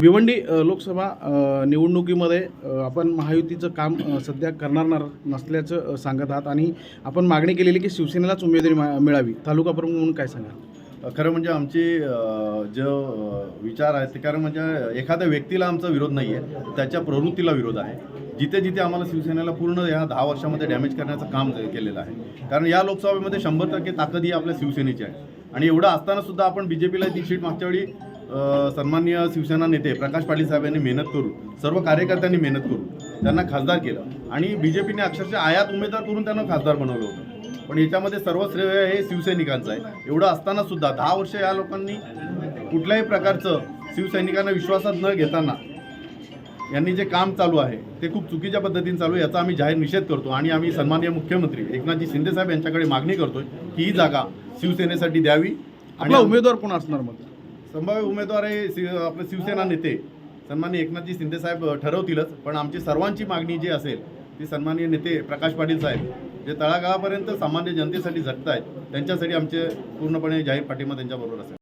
भिवंडी लोकसभा निवडणुकीमध्ये आपण महायुतीचं काम सध्या करणार नसल्याचं सांगत आहात आणि आपण मागणी केलेली की शिवसेनेलाच उमेदवारी मा- मिळावी. तालुका प्रमुख म्हणून काय सांगाल? खरं म्हणजे आमचे जे जो विचार आहेत ते कारण म्हणजे एखाद्या व्यक्तीला आमचा विरोध नाही आहे त्याच्या प्रवृत्तीला विरोध आहे. जिथे जिथे आम्हाला शिवसेनेला पूर्ण या दहा वर्षामध्ये डॅमेज करण्याचं काम केलेलं आहे. कारण या लोकसभेमध्ये शंभर टक्के ताकद ही आपल्या शिवसेनेची आहे. आणि एवढं असताना सुद्धा आपण बी जे पीला ती सीट मागच्या वेळी अ, सन्माननीय शिवसेना नेते प्रकाश पाटील साहेब यांनी मेहनत करून सर्व कार्यकर्त्यांनी मेहनत करून त्यांना खासदार केलं. आणि बी जे पीने अक्षरशः आयात उमेदवार करून त्यांना खासदार बनवलं होतं. पण याच्यामध्ये सर्व श्रेय हे शिवसैनिकांचं आहे. एवढं असताना सुद्धा दहा वर्ष या लोकांनी कुठल्याही प्रकारचं शिवसैनिकांना विश्वासात न घेताना यांनी जे काम चालू आहे ते खूप चुकीच्या पद्धतीने चालू आहे याचा आम्ही जाहीर निषेध करतो. आणि आम्ही सन्माननीय मुख्यमंत्री एकनाथजी शिंदे साहेब यांच्याकडे मागणी करतोय की ही जागा शिवसेनेसाठी द्यावी. आणि आपला उमेदवार कोण असणार मग? संभाव्य उमेदवार हे शिव आपले शिवसेना नेते सन्मान्य एकनाथजी शिंदेसाहेब ठरवतीलच. पण आमची सर्वांची मागणी जी असेल ती सन्माननीय नेते प्रकाश पाटील साहेब जे तळागाळापर्यंत सामान्य जनतेसाठी झटत आहेत त्यांच्यासाठी आमचे पूर्णपणे जाहीर पाठिंबा त्यांच्याबरोबर असेल.